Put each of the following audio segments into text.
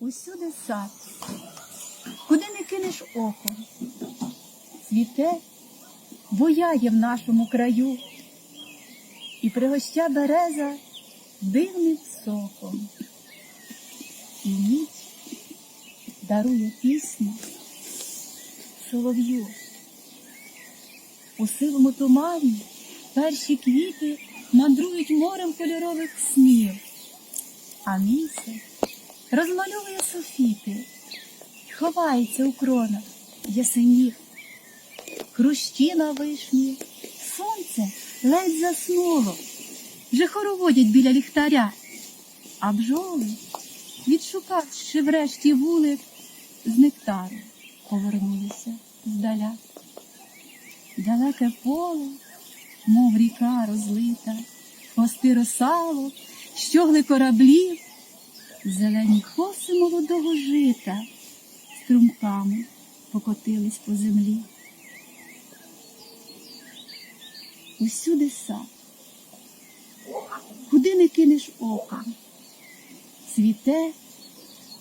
Усюди сад, куди не кинеш око, цвіте, буяє в нашому краю, і пригоща береза дивним соком, і ніч дарує пісню солов'ю. У сивому тумані перші квіти мандрують морем кольорових снів, а місяць розмальовує софіти, ховається у кронах. Ясенів. Хрущі на вишні, сонце ледь заснуло, вже хороводять біля ліхтаря, а бджоли, відшукавши врешті вулик, з нектару повернулися здаля. Далеке поле, мов ріка розлита, хвости росалок, щогли кораблів, зелені коси молодого жита струмками покотились по землі. Усюди сад, куди не кинеш ока, цвіте,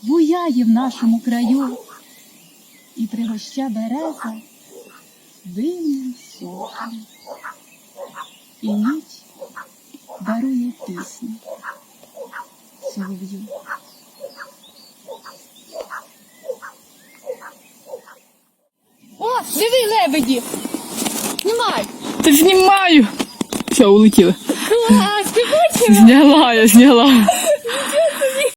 буяє в нашому краю, і пригоща береза дивним соком, і ніч дарує пісню солов'ю. Диви лебеді! Знімай! Та знімаю. Все, улетіли. Клас, ти бачила? Зняла, я зняла.